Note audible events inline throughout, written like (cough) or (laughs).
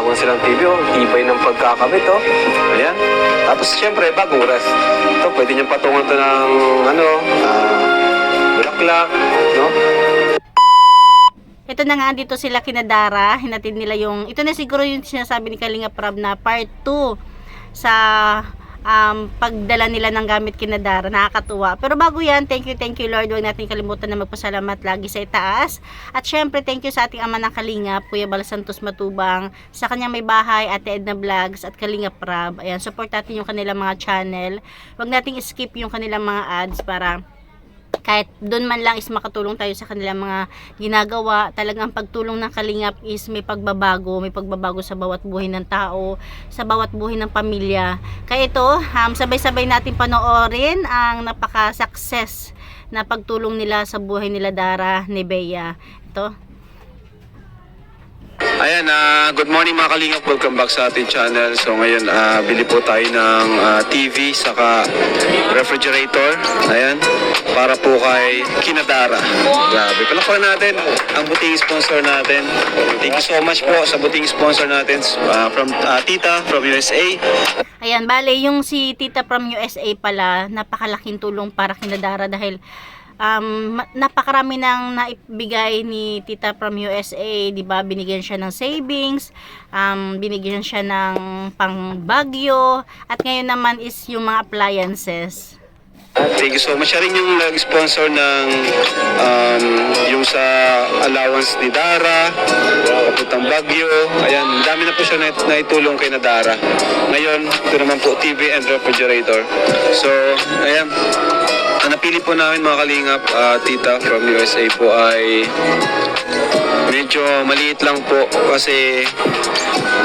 bago na silang TV, oh. Tibay ng pagkakabit, oh. Ayan. Tapos, syempre, bagong rest. Ito, pwede niyong patungan to ng, ano, ah, bulaklak, no? Ito na nga dito sila kinadara, hinatid nila yung, ito na siguro yung sinasabi ni Kalinga Prab na part 2 sa um, pagdala nila ng gamit kinadara, nakakatuwa. Pero bago yan, thank you, thank you Lord, huwag natin kalimutan na magpasalamat lagi sa itaas. At syempre, thank you sa ating ama ng Kalinga, Kuya Bal Santos Matubang, sa kanyang may bahay, Ate Edna Vlogs at Kalinga Prab. Ayan, support natin yung kanilang mga channel. Huwag nating skip yung kanilang mga ads para kahit doon man lang is makatulong tayo sa kanilang mga ginagawa. Talagang pagtulong ng kalingap is may pagbabago, may pagbabago sa bawat buhay ng tao, sa bawat buhay ng pamilya. Kaya ito, um, sabay-sabay natin panoorin ang napaka-success na pagtulong nila sa buhay nila Dara ni Bea. Ito. Ayan, ah, good morning mga kalingap. Welcome back sa ating channel. So ngayon, ah, bili po tayo ng ah, TV saka refrigerator. Ayan, para po kay Kinadara. Grabe. Palakpakan natin ang buting sponsor natin. Thank you so much po sa buting sponsor natin ah, from ah, Tita from USA. Ayan, bale, yung si Tita from USA pala, napakalaking tulong para kinadara dahil um, napakarami nang naibigay ni Tita from USA, 'di ba? Binigyan siya ng savings, um, binigyan siya ng pangbagyo, at ngayon naman is yung mga appliances. Thank you so much. Siya rin yung nag-sponsor ng um, yung sa allowance ni Dara, papuntang Baguio. Ayan, dami na po siya na naitulong kay na Dara. Ngayon, ito naman po TV and refrigerator. So, ayan. Napili po namin mga kalingap, ah, tita from USA po ay medyo maliit lang po kasi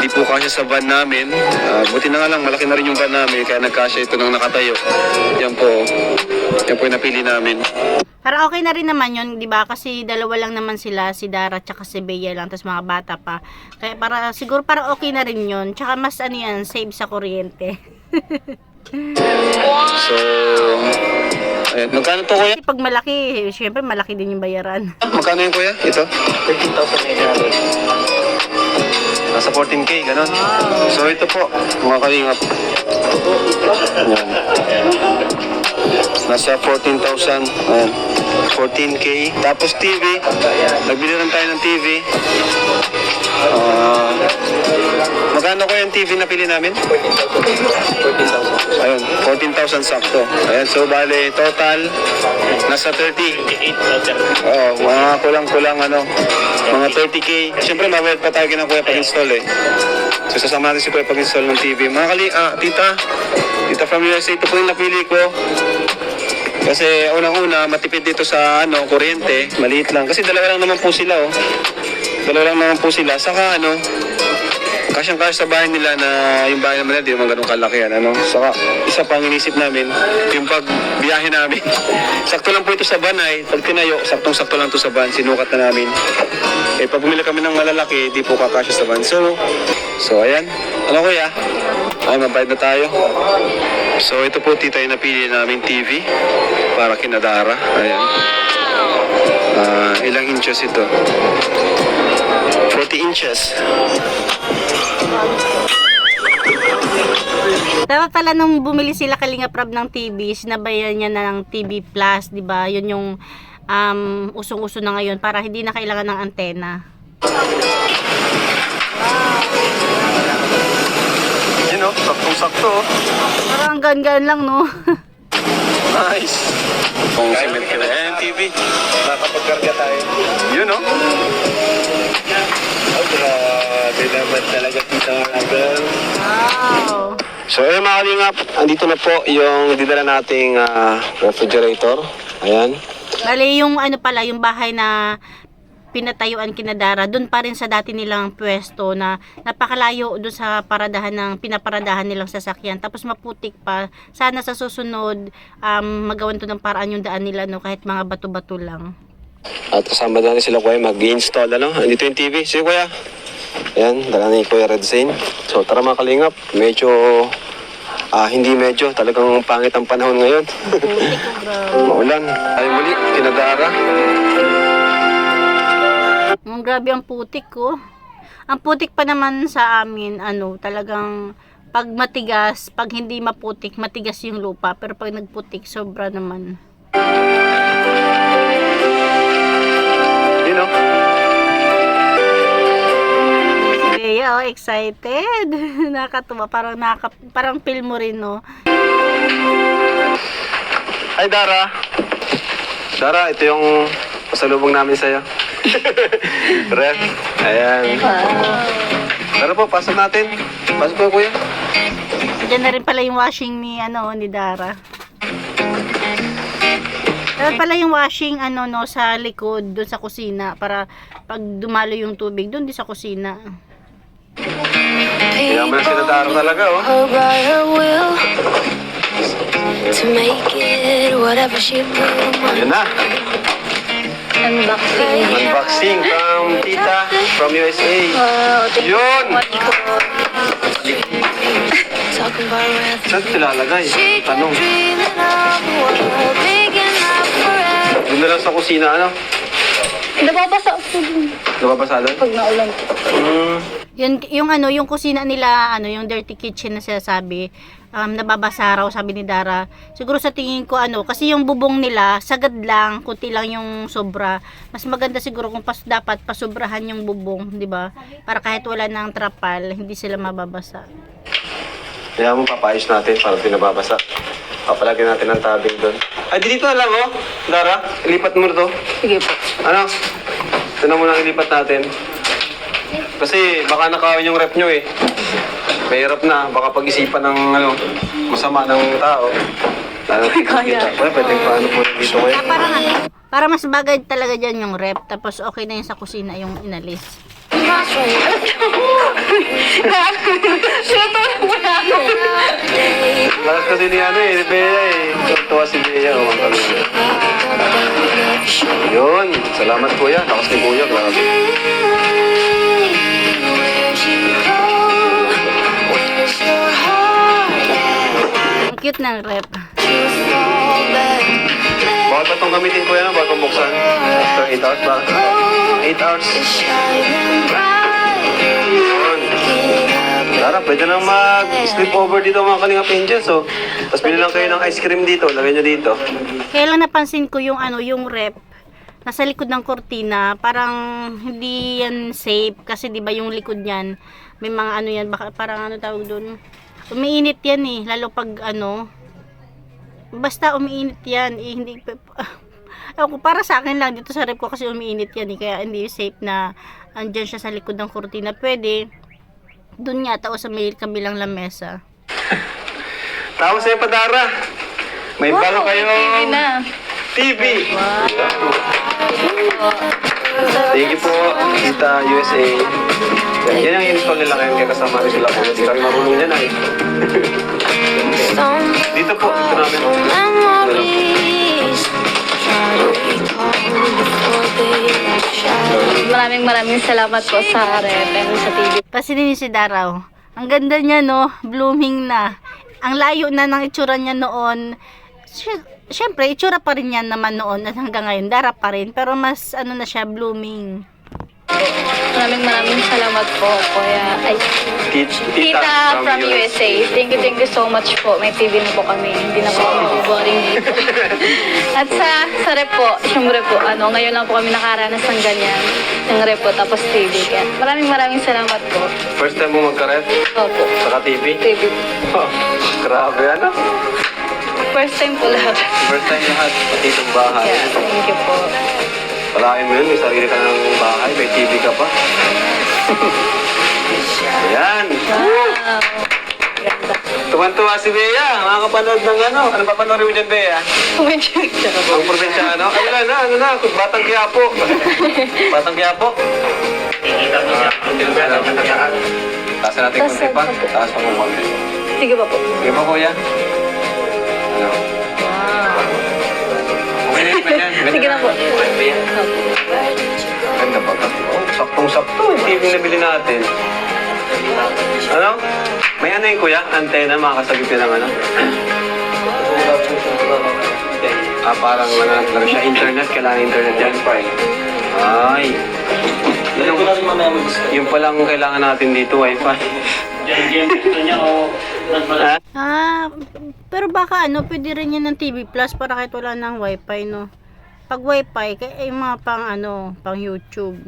di po kasya sa van namin. Ah, buti na nga lang, malaki na rin yung van namin kaya nagkasya ito nang nakatayo. Yan po. Yan po yung napili namin. Para okay na rin naman yun, 'di ba? Kasi dalawa lang naman sila, si Dara at si Bea lang, tapos mga bata pa. Kaya para siguro para okay na rin yun. Tsaka mas ano yan, save sa kuryente. (laughs) So, ayan. Magkano to kuya? Kasi pag malaki, syempre malaki din yung bayaran. Magkano yung kuya? Ito? 13,800. Nasa 14K, ganun. So ito po, mga kalingap. Ayan. Nasa 14,000. Ayan. 14K. Tapos TV. Nagbili lang tayo ng TV. Ah, magkano ko yung TV na pili namin? 14,000. Ayun, 14,000 sakto. Ayan, so bale, total, nasa 30. Oo, mga kulang-kulang ano, mga 30k. Siyempre, mabait pa tayo kinakuya pag-install eh. So, sasama natin si Kuya pag-install ng TV. Mga kali, ah, tita, tita from USA, ito po yung napili ko. Kasi unang-una, matipid dito sa ano, kuryente, maliit lang. Kasi dalawa lang naman po sila, oh. Dalawa lang naman po sila. Saka ano, kasyang kasya sa bahay nila na yung bahay naman nila, di naman ganun kalaki yan, ano. Saka, isa pang inisip namin, yung pagbiyahe namin. (laughs) sakto lang po ito sa van ay, pag tinayo, saktong-sakto lang to sa van, sinukat na namin. Eh, pag bumili kami ng malalaki, di po kakasya sa van. So, so ayan. Ano kuya? Ay, mabayad na tayo. So, ito po tita yung napili namin TV para kinadara. Ayan. Ah, ilang inches ito? 40 inches. Dapat pala nung bumili sila Kalinga Prab ng TV, sinabayan niya na ng TV Plus, 'di ba? 'Yun yung um, usong-uso na ngayon para hindi na kailangan ng antena. Yun o, saktong-sakto. oh. Parang gan-gan lang, no? (laughs) Nice. Kung cement ka na. Ayan, TV. Nakapagkarga tayo. Yun o. Oh, grabe naman talaga tita Marabel. wow. So, ayun mga kalingap, andito na po yung didala nating ah, refrigerator. Ayan. Bali, yung ano pala, yung bahay na pinatayuan kinadara, doon pa rin sa dati nilang pwesto na napakalayo doon sa paradahan ng pinaparadahan nilang sasakyan. Tapos maputik pa. Sana sa susunod, um, magawan to ng paraan yung daan nila, no, kahit mga bato-bato lang. At kasama na sila kuya mag-install ano. Andito yung TV. Sige kuya. Ayan, dala ni Kuya Red Zane. So tara mga kalingap. Medyo, ah hindi medyo. Talagang pangit ang panahon ngayon. (laughs) Maulan. Ay muli, kinadara. Ang grabe ang putik ko. Ang putik pa naman sa amin, ano, talagang pag matigas, pag hindi maputik, matigas yung lupa. Pero pag nagputik, sobra naman. Bea, oh, excited. (laughs) Nakatuwa. Parang, naka, parang feel mo rin, no? Hi, Dara. Dara, ito yung pasalubong namin sa'yo. (laughs) Ref. Ayan. Tara po, pasok natin. Pasok po, kuya. Diyan na rin pala yung washing ni, ano, ni Dara. Dapat pala yung washing, ano, no, sa likod, doon sa kusina, para pag dumalo yung tubig, doon di sa kusina. Sila Dara talaga, oh. Ayan na. unboxing. Unboxing from Tita from USA. Yun! Saan ito lalagay? she kept Tanong. Doon na lang sa kusina, ano? Nababasa po dun Nababasa doon? pag naulan. Hmm. Yun, yung ano, yung kusina nila, ano, yung dirty kitchen na sinasabi, um, nababasa raw, sabi ni Dara. Siguro sa tingin ko, ano, kasi yung bubong nila, sagad lang, kunti lang yung sobra. Mas maganda siguro kung pas, dapat pasubrahan yung bubong, di ba? Para kahit wala ng trapal, hindi sila mababasa. Kaya mo papayos natin para pinababasa. Papalagyan natin ng tabing doon. Ay, di dito na lang, oh. Dara, ilipat mo na to. Sige po. Ano? Ito na muna ang ilipat natin. Kasi baka nakawin yung rep nyo eh. Mahirap na. Baka pag-isipan ng ano, masama ng tao. Lalo kaya. Well, pwede paano po dito kayo. Ah, parang ano, para mas bagay talaga dyan yung rep, tapos okay na yung sa kusina yung inalis. Lakas kasi ni ano eh, Bea eh. Tuwa si Bea. Oh, ang tagal. Yun. Salamat kuya. Lakas ni kuya. Grabe. Cute ng rep. Bawal ba itong gamitin kuya? Bawal itong buksan? After 8 hours ba? 8 hours. Tara, pwede na mag-sleep over dito mga kalingap angels, oh. Tapos bili lang kayo ng ice cream dito, lagay nyo dito. Kaya lang napansin ko yung ano, yung rep nasa likod ng kortina, parang hindi yan safe kasi 'di ba yung likod niyan, may mga ano yan, baka parang ano tawag doon. Umiinit yan eh, lalo pag ano basta umiinit yan, eh, hindi Ewan (laughs) ko, para sa akin lang dito sa rep ko kasi umiinit yan eh, kaya hindi safe na andyan siya sa likod ng kortina. Pwede, doon yata o sa may kabilang lamesa. Tama sa'yo, Padara. May bago kayong TV. Thank you po, Tita USA. Yan, ang install nila ngayon kaya kasama rin sila po. Hindi kami marunong yan ay. (laughs) Dito po, ito namin. Maraming maraming salamat po sa rep and sa TV. Pasilin si Daraw. Ang ganda niya, no? Blooming na. Ang layo na ng itsura niya noon. Siyempre, itsura pa rin yan naman noon at hanggang ngayon, dara pa rin. Pero mas, ano na siya, blooming. Maraming maraming salamat po, Kuya. Ay, Tita, Tita from USA. Thank you, thank you so much po. May TV na po kami. Hindi na po kami boring dito. (laughs) At sa, sa rep po, syempre po, ano, ngayon lang po kami nakaranas ng ganyan. Ng rep po, tapos TV. Kaya maraming maraming salamat po. First time mo magkaret? Opo, Saka TV? TV. Oh, grabe ano? First time po lahat. First time lahat, pati itong bahay. Kaya, thank you po. Palain mo yun, may sarili ka ng bahay, may TV ka pa. Ayan. Wow. Tuwan-tuwa si Bea. Makakapanood ng ano. Ano pa panoorin mo dyan, Bea? Ang probinsyano. Ano na, ano na. Batang Quiapo. Batang Quiapo. Taas natin konti pa. Taas pa kung konti. Sige pa po. Sige pa, kuya. Ano? Ganyan. Sige na po. Ba? Ganda pa ka. Oh, saktong-sakto. Yung TV na bili natin. Ano? May ano yung kuya? Antena, makakasagip yun ng ano? Ah, parang ano, laro siya internet. Kailangan internet yan. Ay. Yung, yung palang kailangan natin dito, wifi. (laughs) Ah, pero baka ano, pwede rin yan ng TV Plus para kahit wala ng wifi, no? Pag wifi, kaya yung mga pang ano, pang YouTube.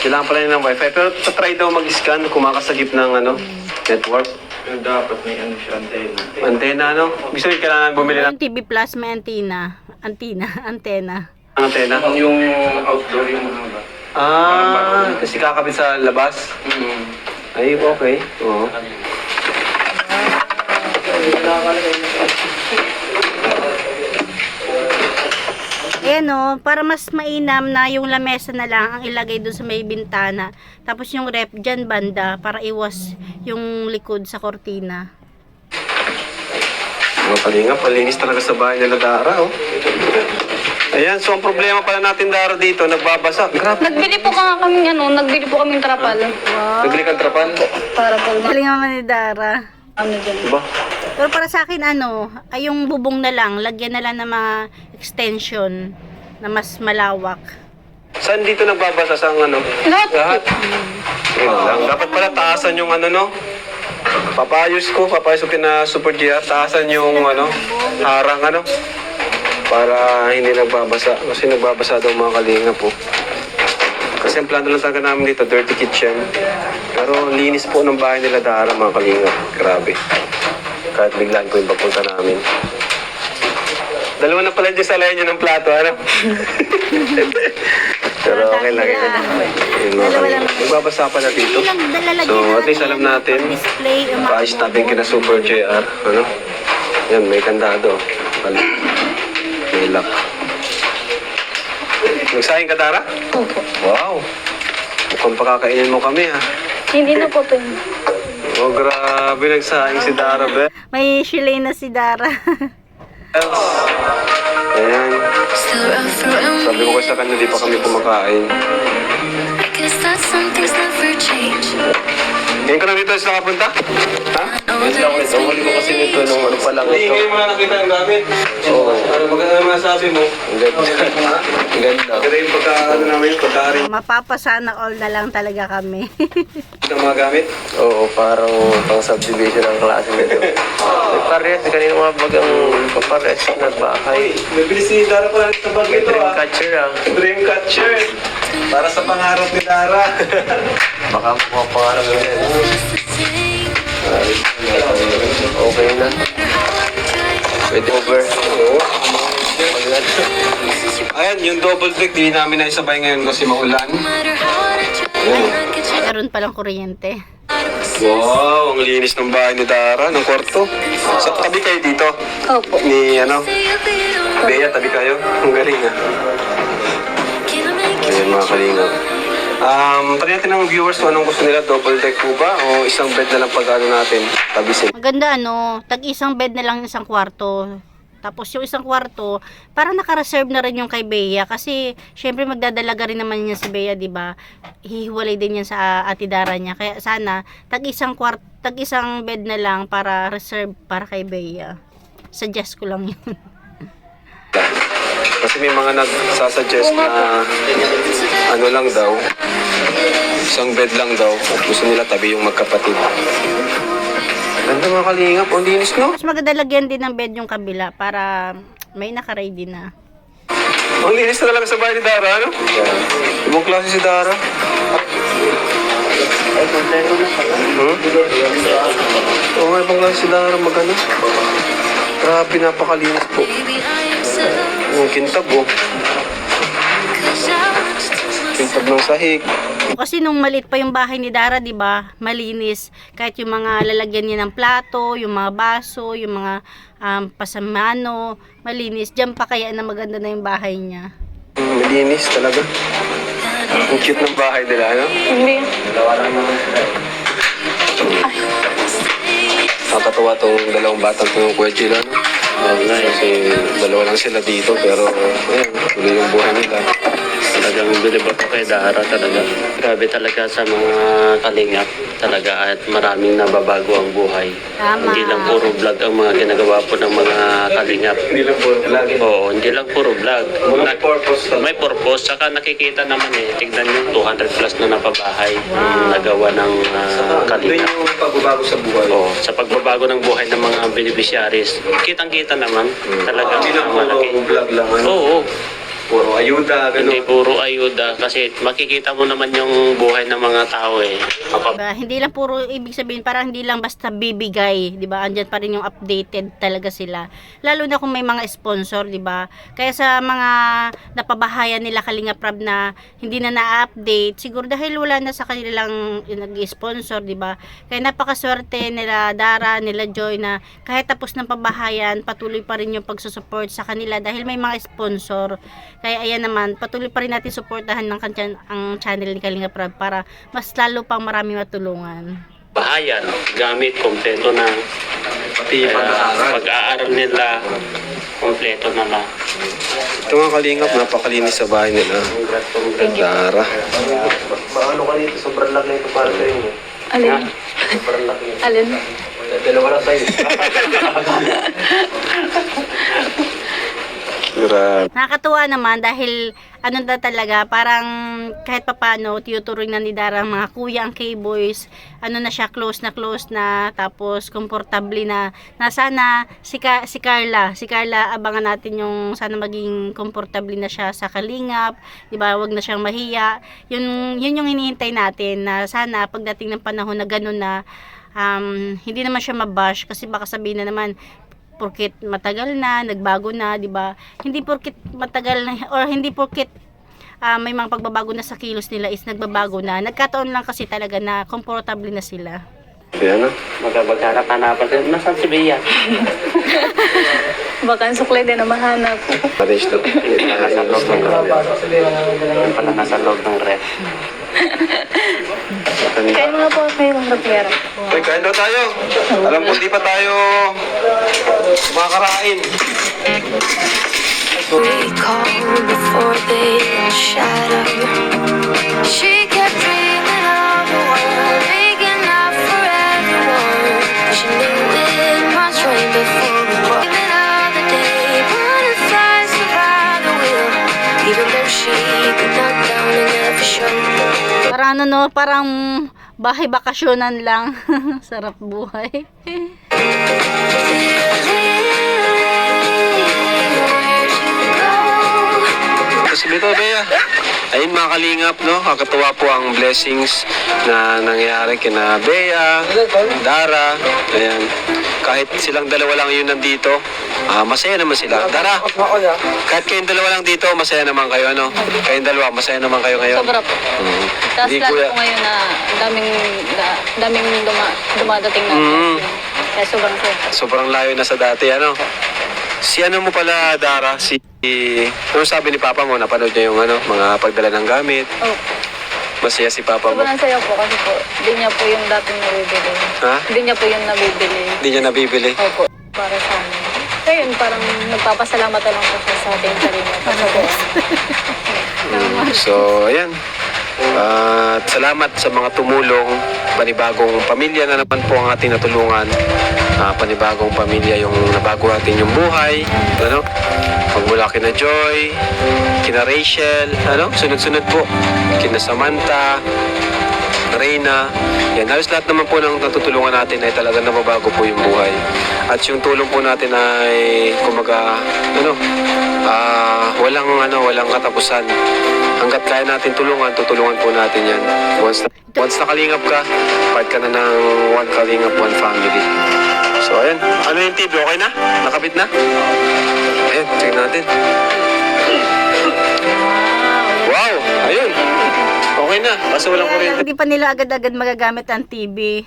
Kailangan pala yun ng wifi. Pero try daw mag-scan, kumakasagip ng ano, network. Pero dapat may ano siya, antenna. Antena, ano? Gusto nyo kailangan bumili ng Yung TV Plus may antenna. Antenna, (laughs) antenna. antena? Yung outdoor yung mga ba? Ah, kasi kakabit sa labas. Mm. Ay, okay. Oo. Ayan o, para mas mainam na yung lamesa na lang ang ilagay doon sa may bintana. Tapos yung rep dyan banda para iwas yung likod sa kortina. Mga kalinga, palinis talaga sa bahay nila Dara, oh. Ayan, so ang problema pala natin Dara dito, nagbabasa. Grabe. Nagbili po ka kami ano, nagbili po kami trapal. Naglik ang trapan. Para po Galing naman ni Dara. ano dyan. Diba? Pero para sa akin ano, ay yung bubong na lang, lagyan na lang ng mga extension na mas malawak. Saan dito nagbabasa sa ano? Lahat Lahat. po. Yun lang. Dapat pala taasan yung ano, no? Papayos ko, papayos ko kina Super GR, taasan yung ano, harang ano. Para hindi nagbabasa. Kasi nagbabasa daw mga kalinga po. Kasi ang plano lang talaga namin dito, dirty kitchen. Pero linis po ng bahay nila Dara mga kalinga. Grabe. Kahit biglaan po yung pagpunta namin. Dalawa na pala dyan sa layan ng plato, ano? (laughs) Pero okay lang mga lang. kalinga. Nagbabasa pala dito. So, na at least alam natin, paayos natin kina Super JR. Ano? Yan, may kandado. Balik. May lock. Nagsayang ka, Tara? Opo. Wow! Mukhang pakakainin mo kami, ha? Hindi na po ito. Oh, grabe, nagsayang si Dara, be. May shilay na si Dara. (laughs) Ayan. Sabi ko kasi sa kanya, di pa kami kumakain. I guess that some things never change. Ngayon ka na dito sa nakapunta? Ha? Yes lang, wait. Huli ko kasi nito nung ano pa lang ito. Hindi, ngayon mo na nakita ang gamit. Oo. Ano maganda naman sabi mo? Ang ganda. Ang ganda. Ganda yung pagka, ano namin, pagka-arrange Mapapasana all na lang talaga kami. (laughs) ng mga gamit. Oo, parang pang subdivision ang klase nito. (laughs) May pares, kanina mga bagang papares na bahay. Nabilis si Dara pala sa bag ito ah. Dreamcatcher ah. Dreamcatcher. Para sa pangarap ni Dara. Baka mga pangarap na yan. Okay na. Pwede over. Ayan, yung double deck, di namin na isabay ngayon kasi maulan. Meron palang kuryente. Wow, ang linis ng bahay ni Dara, ng kwarto. Sa tabi kayo dito? Opo. Ni ano? Bea, tabi kayo? Ang galing ah. Ayan mga kalinga. Um, try natin viewers kung anong gusto nila, double deck po ba? O isang bed na lang pag ano natin, tabisin. Maganda ano, tag isang bed na lang isang kwarto. Tapos yung isang kwarto, para naka-reserve na rin yung kay Bea kasi syempre magdadalaga rin naman niya si Bea, 'di ba? Hihiwalay din yan sa ati Dara niya. Kaya sana tag isang kwart tag isang bed na lang para reserve para kay Bea. Suggest ko lang 'yun. (laughs) Kasi may mga nagsasuggest na ano lang daw, isang bed lang daw. Gusto nila tabi yung magkapatid. Ganda mga kalingap, ang linis no? Mas maganda lagyan din ng bed yung kabila para may naka-ready na. Ang linis na talaga sa bahay ni Dara, ano? Ibang klase si Dara. Hmm? Oo nga, ibang klase si Dara magano. Grabe, napakalinis po. Yung kintab, oh. Kintab ng sahig. Kasi nung maliit pa yung bahay ni Dara, 'di ba? Malinis. Kahit yung mga lalagyan niya ng plato, yung mga baso, yung mga um, pasamano, malinis. Diyan pa kaya na maganda na yung bahay niya. Mm, Malinis talaga. Ang cute ng bahay nila, ano? Hindi. Nakakatawa tong dalawang batang tong Kuya Chila, no? Oo nga, kasi dalawa lang sila dito, pero ayan, tuloy yung buhay nila. Talagang bilib ako kay Dara talaga. Grabe talaga sa mga kalingap talaga at maraming nababago ang buhay. Tama. Hindi lang puro vlog ang mga ginagawa po ng mga kalingap. Hindi lang po lagi. Oo, hindi lang puro vlog. May purpose talaga. May purpose. Saka nakikita naman eh, tignan nyo, 200 plus na napabahay ang nagawa ng uh, kalingap. yung pagbabago sa buhay. Oo, sa pagbabago ng buhay ng mga beneficiaries, kitang-kita naman talaga Hindi lang ang puro vlog lang. Ano? Oo, Puro ayuda, hindi gano'n. puro ayuda kasi makikita mo naman yung buhay ng mga tao eh. Mapa- Diba? Hindi lang puro ibig sabihin parang hindi lang basta bibigay, 'di ba? Andiyan pa rin yung updated talaga sila. Lalo na kung may mga sponsor, 'di ba? Kaya sa mga napabahayan nila Kalinga Prab na hindi na na-update, siguro dahil wala na sa kanilang nag-sponsor, 'di ba? Kaya napakaswerte nila Dara, nila Joy na kahit tapos ng pabahayan, patuloy pa rin yung pagsusupport sa kanila dahil may mga sponsor. Kaya ayan naman, patuloy pa rin natin suportahan ng kan- ang channel ni Kalinga Prab para mas lalo pang marami matulungan. Bahayan, gamit, kompleto na. Pati yung pag-aaral. Nila, kompleto na na. Ito nga kalingap, napakalinis sa bahay nila. Dara. Maano ka dito, sobrang laki ito para sa inyo. Alin? Sobrang laki. Alin? Dalawa lang sa'yo. (laughs) Grabe. Nakakatuwa naman dahil ano na talaga, parang kahit papano, tinuturing na ni Dara mga kuya, ang K-boys, ano na siya, close na close na, tapos komportable na, na sana si, Ka- si Carla, si Carla, abangan natin yung sana maging komportable na siya sa kalingap, di ba, wag na siyang mahiya, yun, yun yung hinihintay natin, na sana pagdating ng panahon na ganun na, um, hindi naman siya mabash, kasi baka sabihin na naman, porkit matagal na, nagbago na, 'di ba? Hindi porkit matagal na or hindi porkit ah, may mga pagbabago na sa kilos nila is nagbabago na. Nagkataon lang kasi talaga na comfortable na sila. Ayan na. Magkabagkakanapan sila. Nasaan si Bea? (laughs) Baka ang suklay din na mahanap. Arrange na. Nasa loob ng ref. Pala nasa loob ng ref. Kain mga po kayo ng Ropiera. Uy, kain daw tayo. Alam ko, di pa tayo makakarain. Recall before they all shatter. She kept dreaming ano no, parang bahay bakasyonan lang. (laughs) Sarap buhay. Tapos dito, Bea. Ayun mga kalingap, no? Kakatuwa po ang blessings na nangyayari kina Bea, Dara. Ayan. Kahit silang dalawa lang yun nandito, ah, masaya naman sila. Dara, kahit kayong dalawa lang dito, masaya naman kayo, ano? Kayong dalawa, masaya naman kayo ngayon. Sobra po. Mm. Tapos Hindi, lalo kuya. po ngayon na daming, na, daming duma, dumadating na. Mm. Kaya sobrang saya. Sobrang layo na sa dati, ano? Si ano mo pala, Dara, si... Ano sabi ni Papa mo? Napanood niya yung ano, mga pagdala ng gamit. Oh, Masaya si Papa mo. sobrang saya po kasi po, hindi niya po yung dating nabibili. Ha? Hindi niya po yung nabibili. Hindi niya nabibili. Opo, para sa amin. Kaya yun, parang nagpapasalamat na lang po sa ating sarili. So, ayan. At salamat sa mga tumulong. Panibagong pamilya na naman po ang ating natulungan. Ah, panibagong pamilya yung nabago natin yung buhay. Ano? Pagmula kina Joy, kina Rachel, ano? Sunod-sunod po. Kina Samantha, Reyna. Yan, halos lahat naman po ng natutulungan natin ay talagang nababago po yung buhay. At yung tulong po natin ay, kumaga, ano, ah, walang, ano, walang katapusan. Hanggat kaya natin tulungan, tutulungan po natin yan. Once na, once nakalingap ka, part ka na ng one kalingap, one family. So, ayan. Ano yung TV? Okay na? Nakabit na? Ayan, check natin. Ayun! Okay na. Kaso walang kuryente. hindi pa nila agad-agad magagamit ang TV.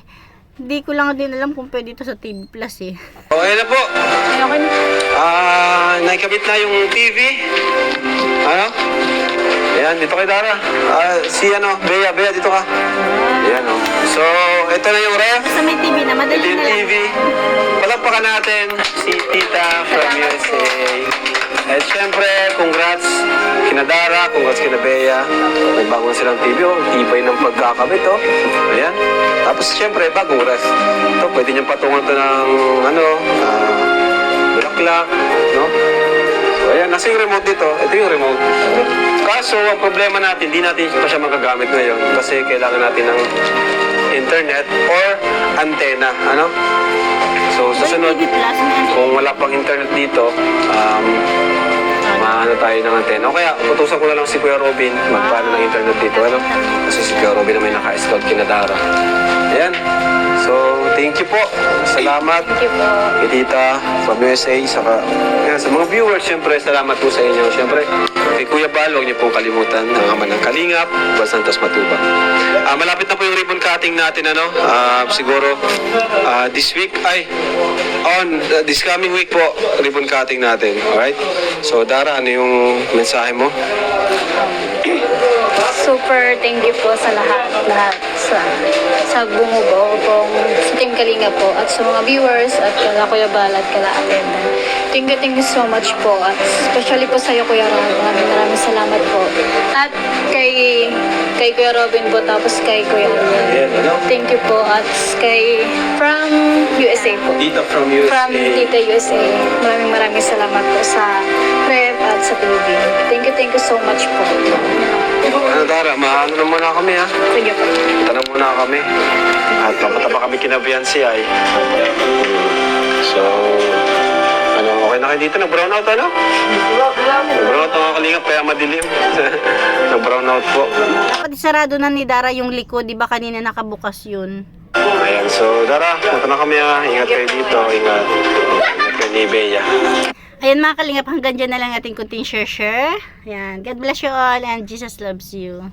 Hindi ko lang din alam kung pwede ito sa TV Plus eh. Okay na po. okay na. Ah, naikabit na yung TV. Ano? Ayan, dito kay Dara. Ah, si ano, Bea, Bea, dito ka. Ayan, oh. So, ito na yung ref. Sa may TV na, Ito madali yung na lang. TV. Palakpakan natin si Tita from USA. At syempre, congrats kina Dara, congrats kina Bea. Nagbangon silang TV, oh. Tibay ng pagkakabit, oh. Ayan. Tapos syempre, bagong rest. Ito, pwede niyang patungan to ng, ano, ah, bulaklak, no? So, ayan, nasa yung remote dito. Ito yung remote. Kaso, ang problema natin, hindi natin pa siya magagamit ngayon kasi kailangan natin ng internet or antenna, ano? So, susunod, kung wala pang internet dito, um, maano tayo ng antena. O kaya, utusan ko na lang si Kuya Robin magpaano ng internet dito. Ano? Kasi si Kuya Robin na may naka-scout kina Dara. Ayan. So, thank you po. Salamat. Thank you po. Kay Tita from USA. Saka, ayan, sa mga viewers, syempre, salamat po sa inyo. Syempre, kay Kuya Bal, huwag niyo pong kalimutan ang ama ng Kalingap, Bal Santos Matubang. Ah, malapit na po yung ribbon cutting natin, ano? Ah, siguro, ah, this week, ay, on, uh, this coming week po, ribbon cutting natin. Alright? So, Dara, ano yung mensahe mo? Super thank you po sa lahat, lahat sa sa bumubuo pong sa Team Kalinga po at sa mga viewers at kala Kuya Bal at kala Atenda. Thank you, thank you so much po at especially po sa iyo Kuya Rob. Maraming maraming salamat po. At kay kay Kuya Robin po tapos kay Kuya ano? Thank you po at kay from USA po. Tita from USA. From Tita USA. Maraming maraming salamat po sa rep at sa TV. Thank you, thank you so much po. Ano, Dara, maano na muna kami, ha? Sige po. Tanong muna kami. At papataba kami kinabihan si ay. So, ano, okay na kayo dito? Nag-brown out, ano? Nag-brown out kalingap, kaya madilim. (laughs) Nag-brown out po. Dapat isarado na ni Dara yung likod, di ba kanina nakabukas yun? Ayan, so Dara, punta na kami ha. Ingat kayo dito, ingat. Ingat kayo ni Bea. Ayan mga kalingap, hanggang dyan na lang ating kunting share-share. Ayan, God bless you all and Jesus loves you.